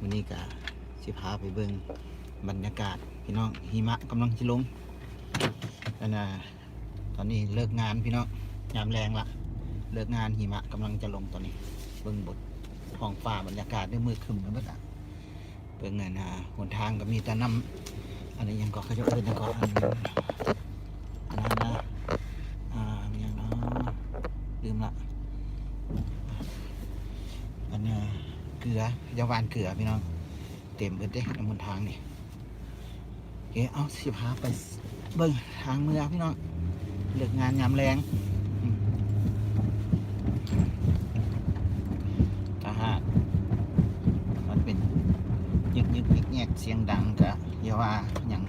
วันนี้ก็สิพาไปเบิ่งบรรยากาศพี่น้องหิมะกำลังสิลงนั่นน่ะตอนนี้เลิกงานพี่น้องยามแรงละเลิกงานหิมะกำลังจะลงตอนนี้ เบิ่งบทห้องฟ้าบรรยากาศด้วยมืดครึ้มแล้วเบิดอะเบิ่งเงินะหนทางก็มีแต่น้ำอันนี้ยังก็เขาจะเอิ้นยังก็อันอันนั้นนะอ่ามีอย่างเนาะลืมละอันเนี้ยเกลือ ยาวานเกลือพี่น้อง เต็มเบิดเด้ในบนทางนี่โอเคเอาสิพาไปเบิ่งทางเมืองพี่น้องเลิกงานยามแรงอืมถ้าหากมันเป็นยึกยึกแงกแงกเสียงดังกะอย่าว่าอย่าง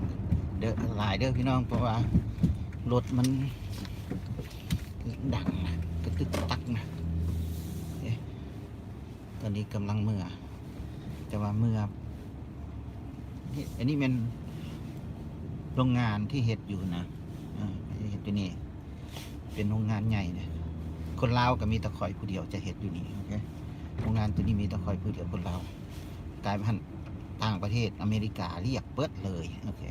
เด้อหลายเด้อพี่น้องเพราะว่ารถมันดังนะกระตึกตักนะเอ๊ะตอนนี้กำลังเมื่อ แต่ว่าเมื่อนี่อันนี้เป็นโรงงานที่เห็ดอยู่นะเห็ดอยู่นี่เป็นโรงงานใหญ่เลยคนลาวก็มีตะคอยผู้เดียวจะเห็ดอยู่นี่โอเคโรงงานตัวนี้มีตะคอยผู้เดียวคนลาวกลายเป็นต่างประเทศอเมริกาเรียกเปิดเลยโอเค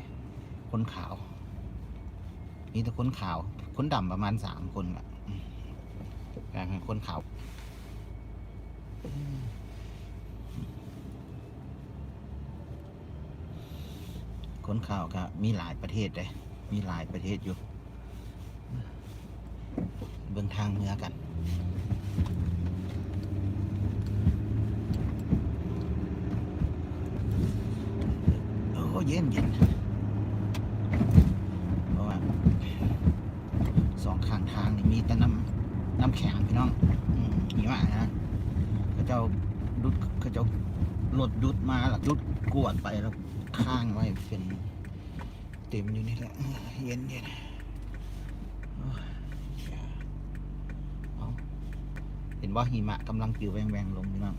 คนขาวมีแต่คนขาว คนดำประมาณสามคนอะอืมกลายเป็นคนขาว คนข่าวก็มีหลายประเทศเลยมีหลายประเทศอยู่ เบื้องทางเมือกันโอ้เย็นเย็นเพราะว่าสองข้างทางนี่มีแต่น้ำน้ำแข็งพี่น้องอืมหิมะนะเขาเจ้าดุดเขาเจ้ารถดุดมาแล้วดุดกวดไปแล้ว ข้างไว้เป็นเต็มอยู่นี่แหละเย็นเย็นเห็นว่าหิมะกำลังปิวแวงๆลงอยู่น้อง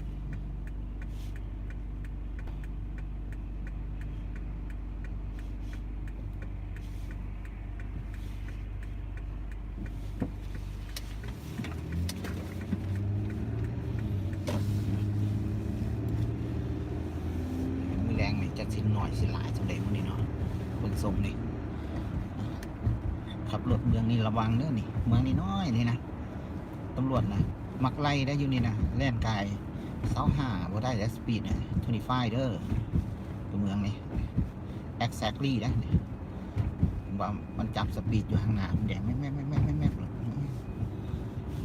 มือแรงนี่จักสิหน่อยสิหลายสำเร็จมันนี่เนาะเบิ่งทรงนี่ขับรถเมือง นี่ระวังเด้อนี่ เมืองนี่น้อยนี่นะตำรวจนะมักไล่ได้อยู่นี่นะแล่นกายเสาห้าบ่ได้แล้วสปีดนะ25เด้อตัวเมืองนี่ exactly นะนี่ว่ามันจับสปีดอยู่ข้างหน้าแดงแม่แม่แม่แม่แม่แม่เลย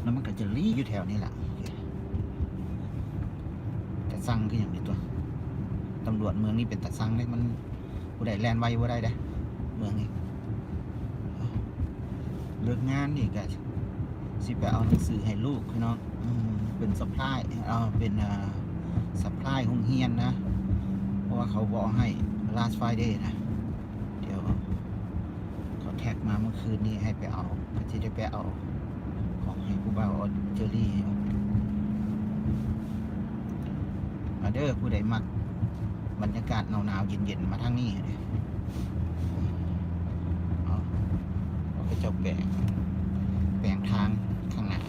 แล้วมันก็จะรีอยู่แถวนี้แหละแต่สั่งคืออย่างนี้ตัวตำรวจเมืองนี้เป็นตัดสั่งเลยมันผู้ใดแลนไว้บ่ได้เด้เมืองนี้ เลิกงานนี่ก็สิไปเอาหนังสือให้ลูกพี่น้องอืมเป็นสปายเอาเป็นอ่าสปายของเฮียนนะ เพราะว่าเขาบอกให้ last Friday นะ เดี๋ยวเขาแท็กมาเมื่อคืนนี้ให้ไปเอาก็จะได้ไปเอาของให้ผู้บ่าวเอาเจอรี่มาเด้อผู้ใดมัก บรรยากาศหนาวๆเย็นๆ มาทางนี้เลยเอา เราก็จะแบ่งแบ่งทางข้างหน้า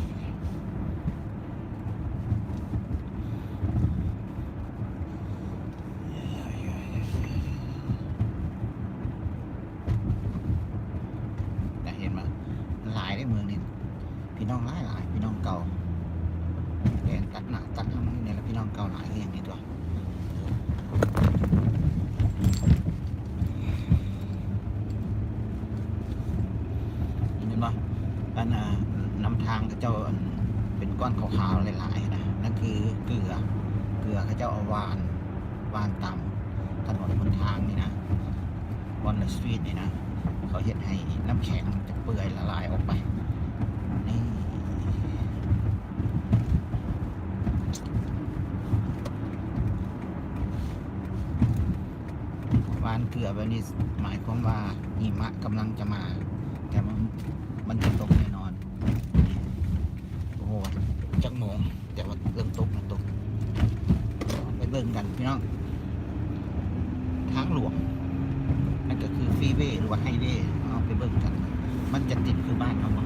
แต่เห็นไหมหลายได้เมืองนี่พี่น้องหลายหลายพี่น้องเก่าแบ่งตัดหน้าตัดทางนี้เนี่ยแล้วพี่น้องเก่าหลายก็อย่างนี้ตัว เห็นปะอันน่ะนำทางเขาเจ้าอันเป็นก้อน ขาวๆหลายๆนะนั่นคือเกลือ เกลือเขาเจ้าเอาวาน วานตามถนนบนทางนี่นะบนสตรีทนี่นะ เขาเห็นให้น้ำแข็งจะเปื่อยละลายออกไป นี่วานเกลือแบบนี้หมายความว่าหิมะกำลังจะมา แต่มันมันจะตกแน่นอน โอ้โหจัก โมง แต่ว่าเริ่มตกมันตก ไปเบิ่งกันพี่น้อง ทางหลวง นั่นก็คือฟรีเวย์หรือว่าไฮเวย์เอาไปเบิ่งกัน มันจะติดคือบ้านเขาบ่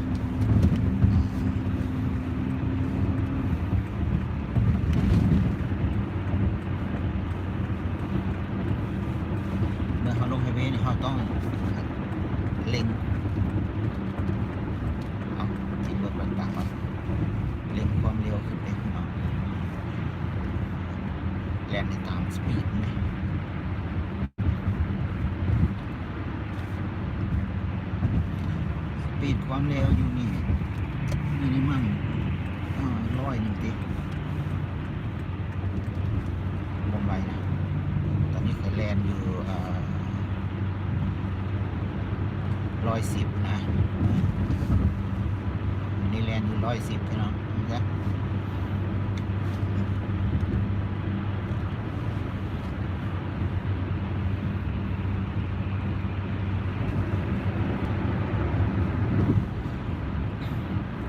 เราต้องเล็งเอาที่รถแบบต่างว่าเล็งความเร็วขึ้นไปพี่น้องแลนในตามสปีดไหมสปีดความเร็วอยู่นี่มินิมัมร้อยหนึ่งติลงไปนะ ต อยู่ร้อยสิบนะนี่แลนอยู่ร้อยสิบพี่น้องนะ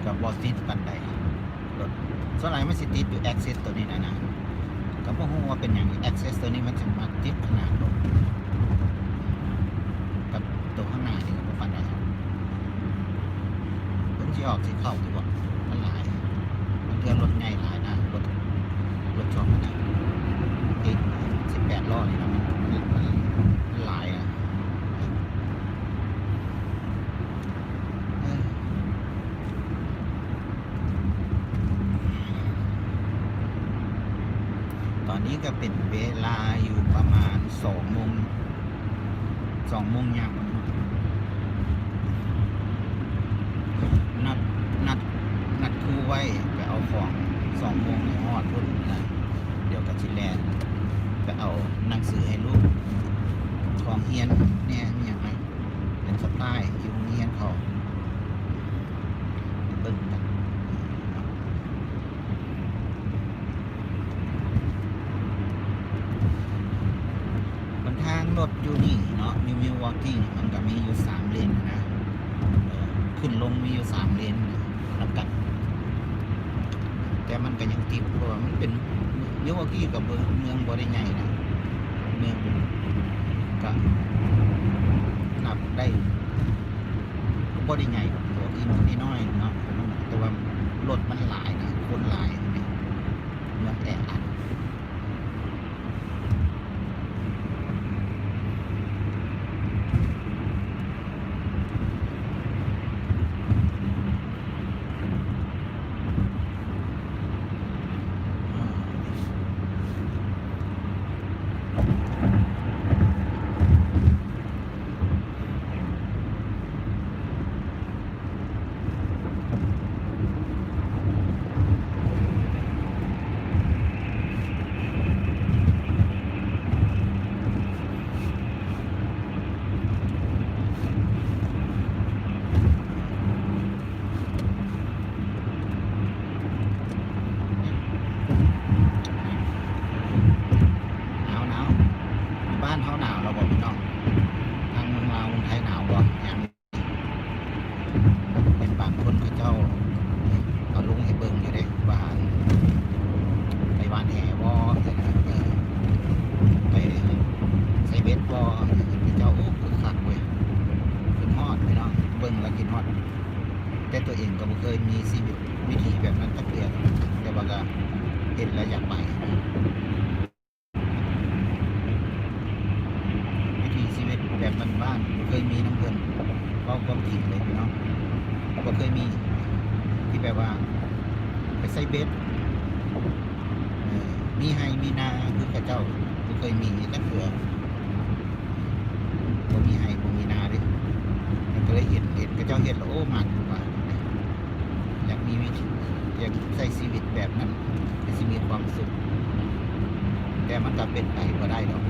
กับบอสติดปันใดรถส่วนไหนมันสิติดอยู่ access ตัวนี้นะนะ ก็บ่ฮู้ว่าเป็นอย่าง access ตัวนี้มันจะมาติดขนาดลงกับตัวข้างหน้านี่ก็บ่ปานใดเพิ่นสิออกสิเข้าที่บ่มันหลายมันเทื่อรถใหญ่หลายนะรถรถช่องนะอีก18ล้อนี่นะมันมันมันหลายอะเออ ตอนนี้ก็เป็นเวลา อยู่ประมาณสองโมงสองโมงยังนัดนัดครูไว้ไปเอาของสองโมงในฮอดพุ่นนะเดี๋ยวกับชิแลนด์ไปเอาหนังสือให้ลูก ของเฮียนเนี่ยมีอย่างไรเป็นสไตล์อยู่โรงเฮียนเขาเบิ่งกัน บนทาง รถอยู่นี่เนาะมิวมิววอล์กิ้งมันก็มีอยู่สามเลนนะขึ้นลงมีอยู่สามเลนแล้วกันแต่มันก็ยังติดเพราะว่ามันเป็นมิววอล์กิ้งกับเมืองเมืองบ่ได้ใหญ่นะเมืองก็นับได้บ่ได้ใหญ่กับตัวที่มันน้อยๆเนาะแต่ว่ารถมันหลายนะคนหลายเนี่ยเมืองแออัด หนาวหนาวบ้านเขาหนาวเราบอกพี่น้องทางเมืองลาวเมืองไทยหนาวบ่ยังเป็นบางคนเขาเจ้าเอาลุงให้เบิ่งอยู่เด้บ้านไปบ้านแห่บ่แต่นะเออไปใส่เบ็ดบ่เขาเจ้าโอ้คือคักเว้ยขึ้นฮอดพี่น้ องเบิ่งแล้วกินฮอดแต่ตัวเองก็บ่เคยมีชีวิตวิถีแบบนั้นสักเดือนแต่ว่าก็เห็นแล้วอยากไปวิถีชีวิตแบบบ้านๆบ่เคยมีน้ำเพื่อนเว้าความจริงเลยพี่น้องบ่เคยมีที่แบบว่า ไปใส่เบ็ดมีไฮมีนาคือเข้าเจ้าบ่เคยมีจักเถื่อบ่มีไฮบ่มีนาเด้มันก็เลยเห็นเห็นเข้า เจ้าเห็นแล้วโอ้มันว่า อยากมีวิถีอยากใช้ชีวิตแบบนั้นให้สิมีความสุข แต่มันก็เป็นไปบ่ได้หรอก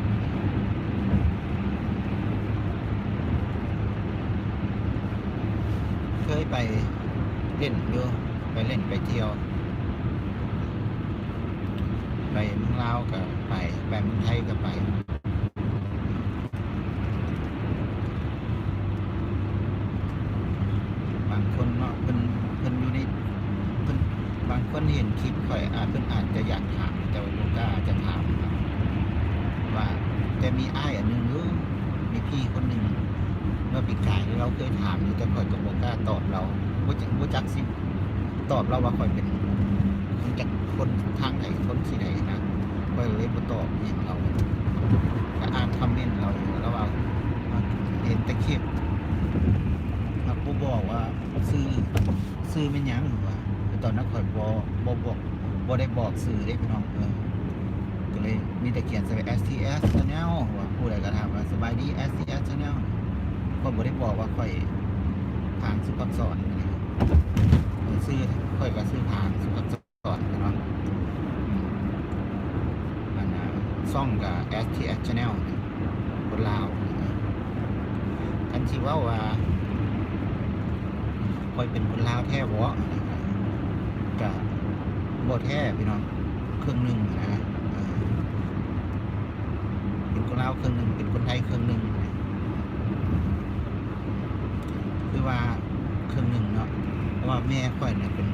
เคยไปเล่นอยู่ไปเล่นไปเที่ยว ไปเมืองลาวก็ไป ไปเมืองไทยก็ไป ตอบเราว่าคอยเป็นคนจากคนทางไหนคนสี่ไหนนะคอยเลยมาตอบเห็นเราก็อ่านคอมเมนต์เราอยู่แล้วว่าเห็นแต่คลิปมาผู้บอกว่าซื้อซื้อไม่ยั้งหรือว่าตอนนั้นคอยบอบอบอกบอได้บอกสื่อได้พี่น้องเออก็เลยมีแต่เขียนใส่ STS Channel ว่าผู้ใดก็ถามว่าสบายดี STS Channel ก็บอกได้บอกว่าคอยทางสุภาพสอนนะครั ซื้อข่อยก็ซื้อทางสุขสอนพี่น้องอืมอันซ่องกับ STS Channel คนลาวนะครันที่เว่าว่าค่อยเป็นคนลาวแท้วะกับบ่แท้พี่น้องเครื่องหนึ่งนะเออเป็นคนลาวเครื่องหนึ่งเป็นคนไทยเครื่องหนึ่งคือว่าเครื่องหนึ่งเพราะว่าแม่ค่อยเนี่ยเป็น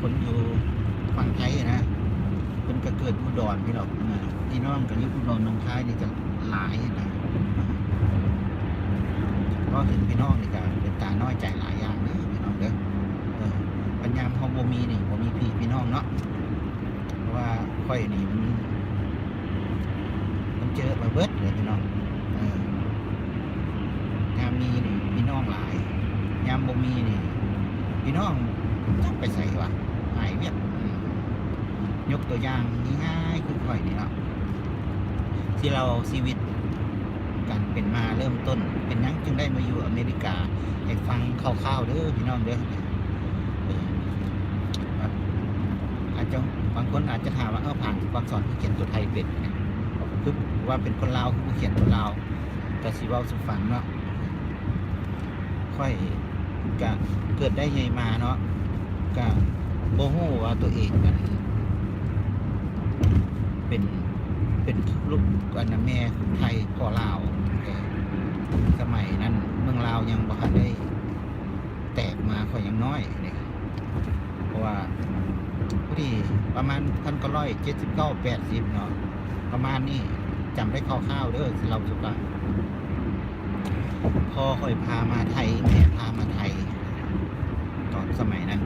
คนอยู่ฝั่งไทยนะเป็นก็เกิดอุดรพี่น้องเออพี่น้องกับยุคอุดรหนองคายนี่จะหลายนะเพราะถึงพี่น้องนี่ก็เป็นตาน้อยใจหลายอย่างเด้อพี่น้องเด้อปัญญามเขาบ่มีนี่บ่มีพี่พี่น้องเนาะเพราะว่าค่อยนี่มันมันเจอมาเบิดเลยพี่น้องยามมีนี่พี่น้องหลายยามบ่มีนี่ พี่น้องจักไปใส่วะหายเวียดยกตัวอย่างง่ายๆคือค่อยนี่เนาะที่เราชีวิตการเป็นมาเริ่มต้น เป็นยังจึงได้มาอยู่อเมริกาให้ฟังคร่าวๆเด้อพี่น้องเด้ออาจจะบางคนอาจจะถามว่าเออผ่านความสอนที่เขียนตัวไทยเป็นคือว่าเป็นคนลาวผู้เขียนตัวลาวแต่สิเว้าสุฟังเนาะค่อย กะเกิดได้ใหญ่มาเนาะกะโบฮู้ว่าตัวเองมันเป็นเป็นลูกอันแม่ไทยพ่อลาวสมัยนั้นเมืองลาวยังบ่ได้ แตกมาค่อยยังน้อยเนี่ยเพราะว่าพอดีประมาณพันก็ร้อยเจ็ดสิบเก้าแปดสิบเนาะประมาณนี้จำได้คร่าวๆเด้อเราสุกะพ่อค่อยพามาไทยแม่พามาไทย สมัยนั้น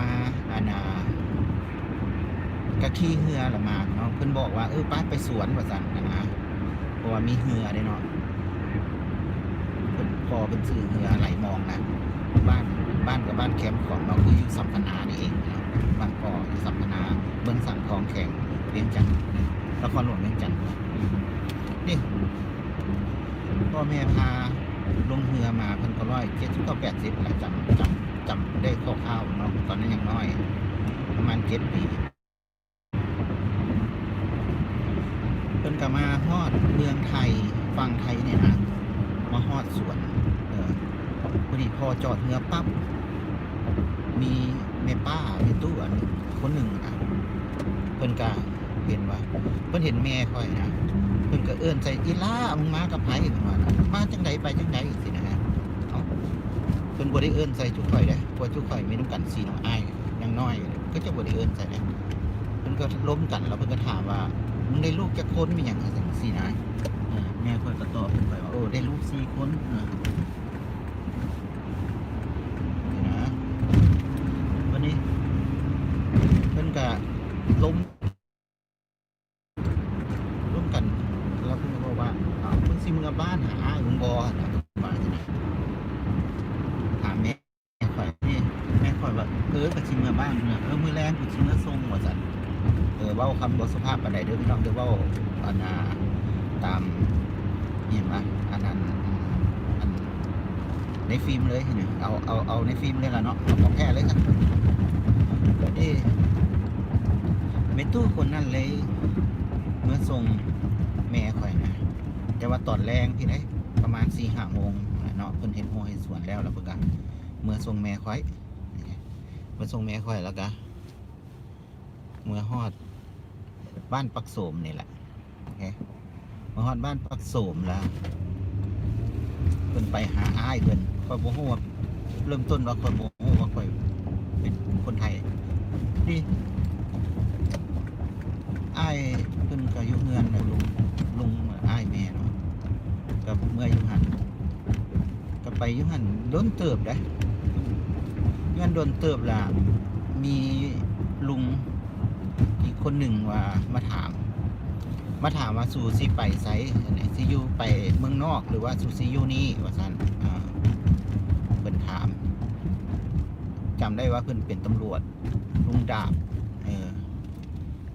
มาอานากะขี้เหือละมาเนาะเพิ่นบอกว่าเออป้าไปสวนว่าซั่นนะนะเพราะว่ามีเหือได้เนาะเพิ่นพอเป็นสื่อเหือไหลมองนะบ้านบ้านกับบ้านแคมป์ของเราคืออยู่สัมพนานี่เองเนาะบานก่ออยู่สัมพนาเมืองสันคลองแข็งเวียงจันทน์นครหลวงเวียงจันทน์นี่พ่อแม่พาลงเรือมาพิ่นก็ร้อยเจ็ดสิบก็แปดสิบแหละจำจำ จำได้คร่าวๆเนาะตอนนั้นยังน้อย ประมาณเจ็ดปีเพิ่นก็มาฮอดเมืองไทยฝั่งไทยเนี่ยนะมาฮอดสวน เออพอดีพอจอดเรือปั๊บมีแม่ป้าแม่ตู้อันคนหนึ่งอะเพิ่นก็เห็นว่าเพิ่นเห็นแม่ค่อยนะเพิ่นก็เอื้อนใส่อีล่ามึงมากับไผเพิ่นว่ามาจังไดไปจังไดสินะ เพิ่นบ่ได้เอิ้นใส่ชุกข่อยเด้เพราะทุกข่อยมีน้ำกันสีน้องอ้ายยังน้อยก็จะบ่ได้เอิ้นใส่เด้เพิ่นก็ล้มกันแล้วเพิ่นก็ถามว่ามึงได้ลูกจะคนมีอย่างไรสี่นะแม่ค่อยก็ตอบเพิ่นไปว่าโอ้ได้ลูกสี่คนออนี่นะวันนี้เพิ่นก็ล้มล้มกัน แล้วเพิ่นก็บอกว่าอ้าวมึงสิมึงเอาบ้านหาอ้ายมึงบ่นะว่าจังไดถามแม่แม่ค่อยนี่แม่ค่อยว่าเออก็สิมึงเอาบ้านเนอะเออมื้อแรงกูสิมาส่งว่าซั่น เออเว้าคำบทสุภาพปานใดเด้อพี่น้องเด้อเว้าอันน่ะตามเห็นปะอันนั้นอัน ในฟิล์มเลยเนี่ยเอาเอาเอาในฟิล์มเลยล่ะเนาะเอาของแท้เลยครับเอ้เมตู้คนนั้นเลยเมื่อส่งแม่ข่อยนะแต่ว่าตอนแรงพี่ไหนประมาณสี่ห้าโมงเนาะเพิ่นเห็นหัวเห็นสวนแล้วแล้วเพิ่นก็เมื่อส่งแม่ข่อยเมื่อส่งแม่ข่อยแล้วก็เมื่อฮอดบ้านปักโสมนี่แหละโอเคเมื่อฮอดบ้านปักโสมแล้ว พิ่นไปหาอ้ายเพิ่นคอยบ่ฮู้ว่าเริ่มต้นว่าคอยบ่ฮู้ว่าคอยเป็นคนไทยนี่อ้ายเพิ่นก็อยู่เฮือนน่ะลุงลุงอ้ายแม่เนาะกับเมื่ออยู่หันก็ไปอยู่หันโดนเติบได้เงินโดนเติบล่ะมีลุงอีกคนหนึ่งว่ามาถาม มาถามว่าสูซิไปไซไหนซิอยูไปเมืองนอกหรือว่าสูซิยูนี่ว่าซั่นเพิ่นถามจำได้ว่าเพิ่นเป็นตำรวจลุงดาบเออ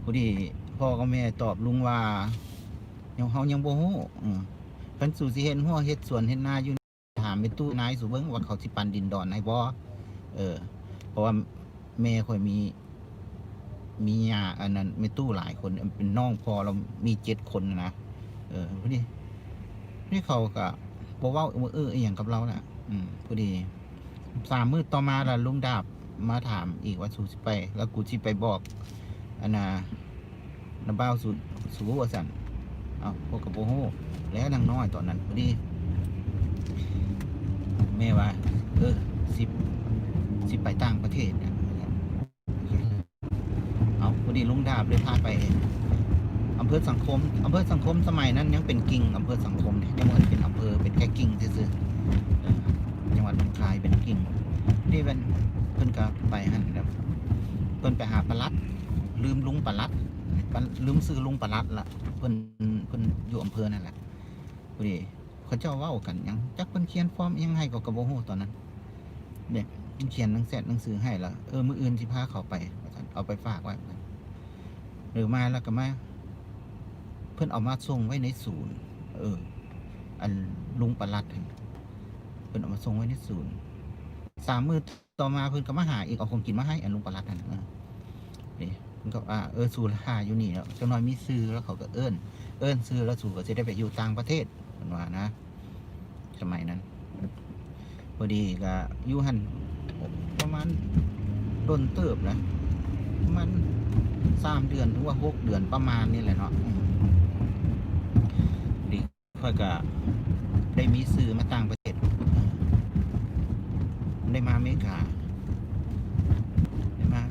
พอดีพ่อกับแม่ตอบลุงว่ายังเฮายังบ่ฮู้เพิ่นสู่สิเห็นหัวเฮ็ดสวนเฮ็ดนาอยู่ถามไปตู้นายสู่เบิ่งว่าเขาสิปันดินดอนให้บ่เออ เพราะว่าแม่ค่อยมี มีญาอันนั้นไม่ตู้หลายคนเป็นน้องพอเรามีเจ็ดคนนะเออพอดีนี่เขาก็บอกว่าเอออย่างกับเราแหละอืมพอดีสามมือต่อมาละลุงดาบมาถามอีกว่าสูสิไป แล้วกูสิไปบอกอันน่ะน้าบ้าวสุสูว่าสันเอาพวกกับโบโฮแล้วนางน้อยตอนนั้นพอดีแม่ว่าเออสิสิไปต่างประเทศนะ อาพอดีลุงดาบเลยพาไปอำเภอสังคมอำเภอสังคมสมัยนั้นยังเป็นกิ่งอำเภอสังคมเนี่ยยังไม่เป็นอำเภอเป็นแค่กิ่งซื่อๆจังหวัดหนองคายเป็นกิ่งนี่เป็นเพิ่นก็ไปหันแบบเพิ่นไปหาปลาลัด ลืมลุงปลาลัดลืมซื้อลุงปลาลัดละเพิ่นเพิ่นอยู่อำเภอนั่นแหละพอดีเขาเจ้าว้ากันยังจักเพิ่นเขียนฟอร์มอิหยังให้ก็กระโบโหตอนนั้นเนี่ยเขียนหนังแสดหนังสือให้ละเออมืออื่นสิพาเขาไปเอาไปฝากไว้ หรือมาแล้วก็มา เพื่อนเอามาส่งไว้ในศูนย์ เออ อันลุงประหลัดเพื่อนเอามาส่งไว้ในศูนย์สามมือต่อมาเพื่อนก็มาหาอีกเอาของกินมาให้อันลุงประหลัดนั่นเออนี่เพื่อนก็อ่าเออสูราคาอยู่นี่แล้วเจ้าน้อยมีซื้อแล้วเขาก็เอิ้น เอิ้นซื้อแล้วสูก็จะได้ไปอยู่ต่างประเทศเพิ่นว่านะสมัยนั้นพอดีก็อยู่หันประมาณต้นเติบนะประมาณ สามเดือนถึงว่าหกเดือนประมาณนี้แหละเนาะดีค่อยก็ได้มีซื้อมาต่างประเทศ ได้มาอเมริกาได้มา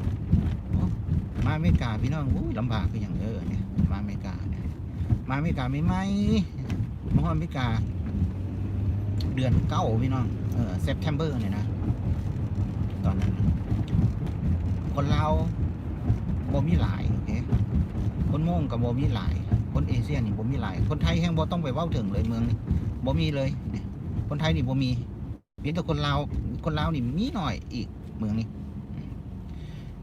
มาอเมริกาพี่น้องอู้ยลำบากคืออย่างเออเนี่ยมาอเมริกาเนี่ยมาอเมริกาไม่ไหมมาฮอดอเมริกา เดือนเก้าพี่น้องเออเซปเทมเบอร์เนี่ยนะ ตอนนั้นคนเรา บ่มีหลายโอเคคนโม่งกับบ่มีหลาย คนเอเชียนี่บ่มีหลาย คนไทยแห่งบ่ต้องไปเว้าถึงเลยเมืองนี่บ่มีเลยนี่คนไทยนี่บ่มีมีแต่คนลาวคนลาวนี่มีหน่อยอีกเมืองนี้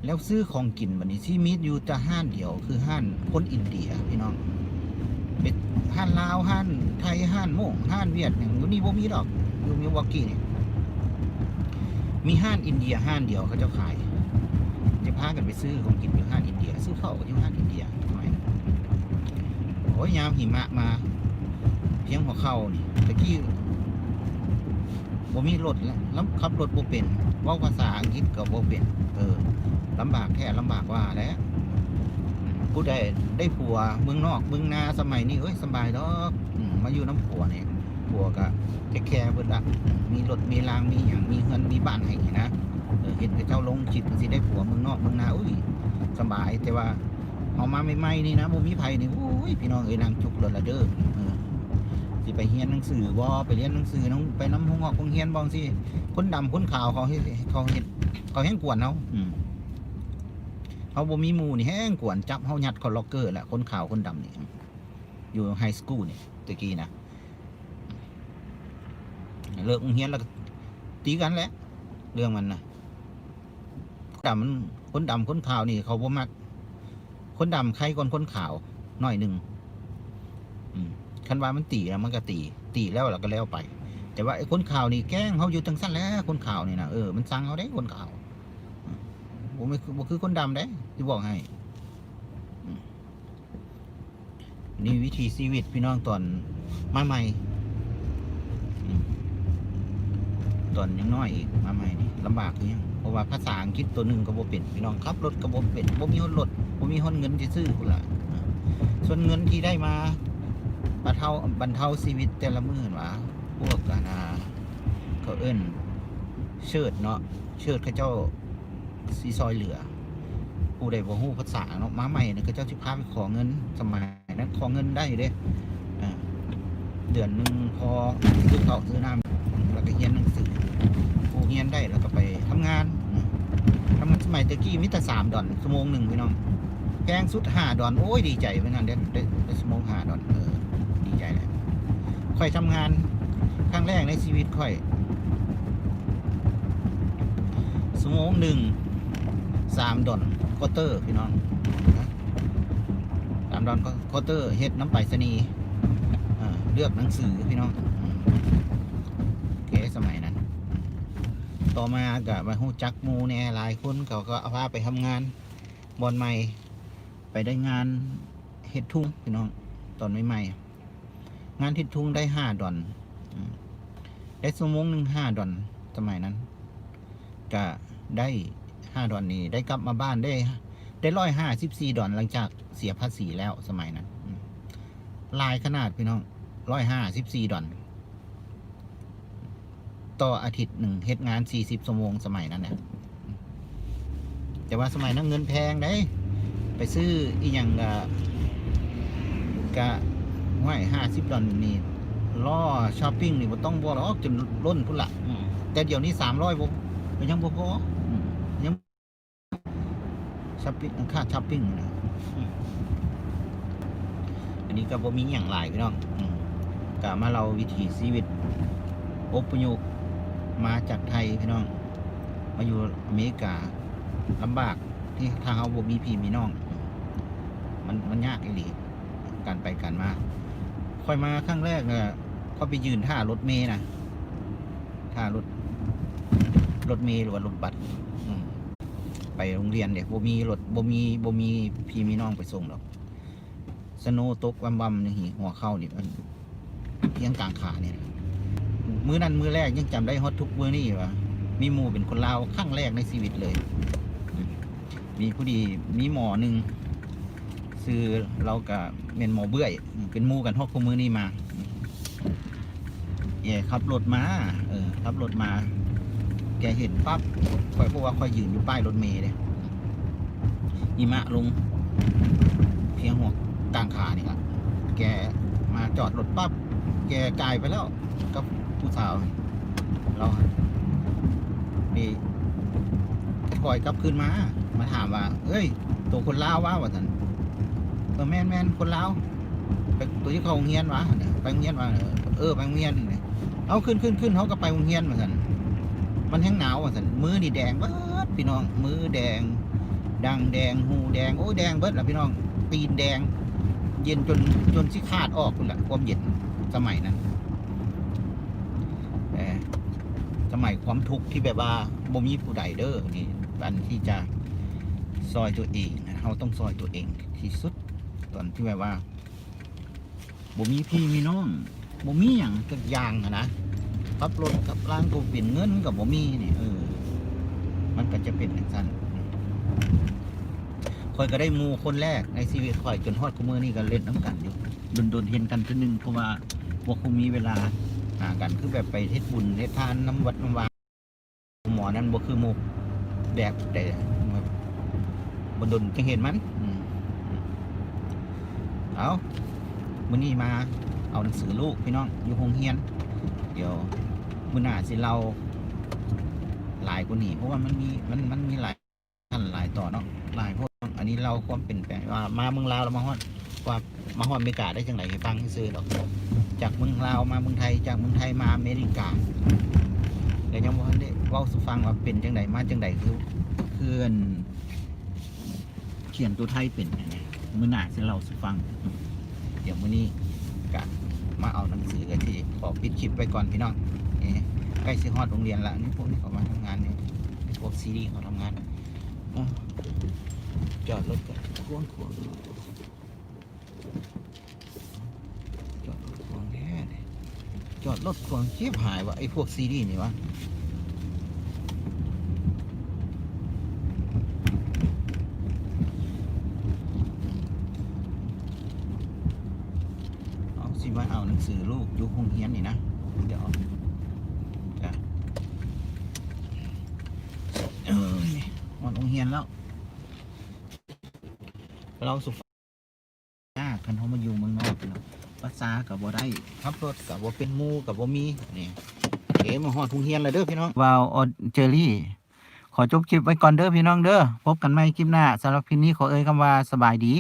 แล้วซื้อของกินบัดนี้ที่มีอยู่แต่ห้านเดียวคือห้านคนอินเดียพี่น้องเป็นห้านลาวห้านไทยห้านโม่งห้านเวียดอย่างนี่บ่มีดอกอยู่มิวอกกี้นี่มีห้านอินเดียห้านเดียวเขาจ้าขาย จะพากันไปซื้อของกินอยู่ห้างอินเดีย ซื้อข้าวอยู่ห้างอินเดียทำไมโอ้ยยามหิมะมาเพียงหัวเข้านี่ตะกี้บ่มีรถแล้วแล้วขับรถบ่เป็นว่าภาษาอังกฤษก็บ่เป็น เออลำบากแท้ลำบากว่าแล้วผู้ใดได้ผัวเมืองนอกเมืองนาสมัยนี้เอ้ยสบายดอกมาอยู่น้ำผัวเนี่ยผัวก็แค่แค่เพิ่นละมีรถมีรางมีอย่างมีเงินมีบ้านให้นะ เห็นกับเจ้าลงคิดว่าสิได้ผัวเมืองนอกเมืองนาอุ้ยสบายแต่ว่าเอามาใหม่นี่นะบ่มีไผนี่อุ้ยพี่น้องเอ้ยนางจุกเลยละเด้อสิไปเรียนหนังสือบ่ไปเรียนหนังสือน้องไปน้ำห้องออกโรงเรียนบ่สิคนดำคนขาวเขาเฮ็ดเขาเฮ็ดเขาแห้งกวนเฮาเขาบ่มีหมู่นี่แห้งกวนจับเฮายัดเขาล็อกเกอร์แหละคนขาวคนดำนี่อยู่ไฮสคูลนี่ตะกี้นะเลิกโรงเรียนแล้วตีกันแหละเรื่องมันนะ ดำมันคนดำคนขาวนี่เขาบ่มัก คนดำใครคนคนขาวหน่อยหนึ่งคันว่ามันตีแล้วมันก็ตี ตีแล้วแล้วก็แล้วไป แต่ว่าไอ้คนขาวนี่แกล้งเขาอยู่จังสั้นแล้ว คนขาวนี่นะเออมันสั่งเอาได้คนขาวผมไม่คือคือคนดำได้ที่บอกให้นี่วิธีชีวิตพี่น้องตอนมาใหม่อืมตอนยังน้อยอีกมาใหม่นี่ลำบากอหยัง ราะว่าภาษาอังกฤษตัวหนึ่งก็บ่เป็นพี่น้องขับรถก็บ่เป็นบ่มีฮอดรถบ่มีฮอดเงินที่ซื้อพุ่นล่ะส่วนเงินที่ได้มาบรรเทาบรรเทาชีวิตแต่ละมื้อนั่นว่าพวกกันาเขาเอิ้นเชิดเนาะเชิดเขาเจ้าสิซอยเหลือผู้ใดบ่ฮู้ภาษาเนาะมาใหม่เนี่ยเขาเจ้าสิพาไปขอเงินสมัยนั้นขอเงินได้เด้เดือนหนึ่งพอซื้อข้าวซื้อน้ำแล้วก็เรียนหนังสือ เฮียนได้แล้วก็ไปทำงานทำงานสมัยตะกี้มิตรสามดอนชั่วโมงหนึ่งพี่น้องแพงสุดห้าดอนโอ้ยดีใจเหมือนกันได้ได้ได้ชั่วโมงห้าดอนเออดีใจเลยค่อยทำงานครั้งแรกในชีวิตค่อยชั่วโมงหนึ่งสามดอนคอเตอร์พี่น้องสามดอนคอเตอร์เฮ็ดน้ำไปรษณีย์อ่าเลือกหนังสือพี่น้องอืมโอเคสมัยนั้น ต่อมากับมาหูจักมูแน่หลายคนเขาก็เอาพาไปทำงานบอลใหม่ ไปได้งานเฮ็ดทุ่งพี่น้องตอนใหม่ๆงานเฮ็ดทุ่งได้ห้าดอนได้สมงหนึ่งห้าดอนสมัยนั้นก็ได้ห้าดอนนี้ได้กลับมาบ้านได้ ได้ร้อยห้าสิบสี่ดอนหลังจากเสียภาษีแล้วสมัยนั้นลายขนาดพี่น้องร้อยห้าสิบสี่ดอน ต่ออาทิตย์หนึ่งเฮ็ดงานสี่สิบชั่วโมงสมัยนั้นเนี่ยแต่ว่าสมัยนั้นเงินแพงได้ ไปซื้ออีหยังกะกะห้วยห้าสิบดอลนี่ล่อช้อปปิ้งนี่บ่ต้องบ่หรอกจนล้นพุ่นละแต่เดี๋ยวนี้สามร้อยบ่ก็ยังบ่พอยังช้อปปิ้งค่าช้อปปิ้งนะอันนี้ก็บ่มีหยังหลายพี่น้องอืมก็มาเราวิถีชีวิตอพยพ มาจากไทยพี่น้อง มาอยู่อเมริกาลำบากที่ทางเอาบ่มีพี่มีน้อง มันมันยากอีหลีการไปการมาค่อยมาครั้งแรกเนี่ยก็ไปยืนท่ารถเมย์นะท่ารถรถเมย์หรือว่ารถบัสไปโรงเรียนเดี๋ยบ่มีรถบ่มีบ่มีพี่มีน้องไปส่งหรอกสโนว์ตกวำวำนี่หัวเข้านี่มันเพียงกลางขาเนี่ย มื้อนั้นมื้อแรกยังจำได้ฮอตทุกมื้อนี่วะมีหมูเป็นคนลาวครั้งแรกในชีวิตเลย มีผู้ดีมีหมอหนึ่งซื้อเรากับเมนหมอเบื่อยเป็นมูกันฮอกคู่มือนี่มาอืมแย่ขับรถมา เออขับรถมา แกเห็นปั๊บคอยพวกว่าคอยยืนอยู่ป้ายรถเมล์เลยหิมะลงเพียงหัวกลางขานี่ครับแกมาจอดรถปั๊บ แกกลายไปแล้วกับ ผู้สาวเราดีปล่อยกลับคืนมา มาถามว่า เอ้ย ตัวคนลาวว่าว่าสันเออแม่นแม่นคนลาวไปตัวที่เขาโรงเงียนวะไปโรงเงียนวะเออไปโรงเงียนเนี่ยเอาขึ้นขึ้นขึ้นเขาก็ไปโรงเงียนมาสันมันแห้งหนาวว่าสันมือนี่แดงเบิดพี่น้อง มือแดง ดังแดงหูแดงโอ้ยแดงเบิดละพี่น้องตีนแดง เย็นจนจนสิขาดออกคุณละความเย็นสมัยนั้น เอ่อ สมัยความทุกข์ที่แบบว่าบ่มีผู้ใดเด้อนี่อันที่จะซอยตัวเองนะเราต้องซอยตัวเองที่สุดตอนที่แบบว่าบ่มีพี่มีน้องบ่มีหยังสักอย่างอะนะขับรถกับร่างกูเปลี่ยนเงินกับบ่มีนี่เออ มันก็จะเป็นอย่างนั้นคอยก็ได้หมูคนแรกในชีวิตคอยจนฮอดคุมือนี่ก็เล่นน้ำกันอยู่โดนเห็นกันทีนึงเพราะว่าพวกคุมีเวลา หากันคือแบบไปเทศบุญเทศทานน้ำวัดน้ำวาหมอนั้นบ่คือหมูแบบแต่บนดนจังเห็นมันเอามื้อนี้มาเอาหนังสือลูกพี่น้องอยู่โรงเรียน เดี๋ยวมื้อหน้าสิเราหลายกว่านี้เพราะว่ามันมีมันมันมีหลายท่านหลายต่อเนาะหลายพวกอันนี้เราความเป็นแปลงว่ามาเมืองลาวเรามาฮอดว่ามาฮอดอเมริกาได้จังไดให้ฟังซื่อดอก จากเมืองลาวมาเมืองไทย จากเมืองไทยมาอเมริกาแต่ยังบ่ทันได้ว้าสู่ฟังว่าเป็นจังไดมาจังไดคือคืออันเขียนตัวไทยเป็นอันนี้มื้อหน้าสิเล่าสู่ฟัง เดี๋ยวมื้อนี้ก็มาเอาหนังสือกันที่ขอปิดคลิปไว้ก่อนพี่น้องใกล้สิฮอดโรงเรียนละนี่พวกนี้เขามาทำงานนี่พวกซีดีเขาทำงานจอดรถกันควงควงจอดรถควงแท้เลย จอดรถควงเชียบหายวะไอ้พวกซีดีนี่วะเอาสิมาเอาหนังสือลูกยุคงเรียนนี่นะเดี๋ยวจ้ะเอ้ยหมดโรงเรียนแล้ว เราสุ กับบ่ได้ขับรถกับบ่เป็นมูกับบ่มีนี่เก๋มาหอดทุ่งเฮียนเลยเด้อพี่น้องวาวออเจอรี่ ขอจบคลิปไว้ก่อนเด้อพี่น้องเด้อพบกันใหม่คลิปหน้าสำหรับคลิปนี้ขอเอ่ยคำว่าสบายดี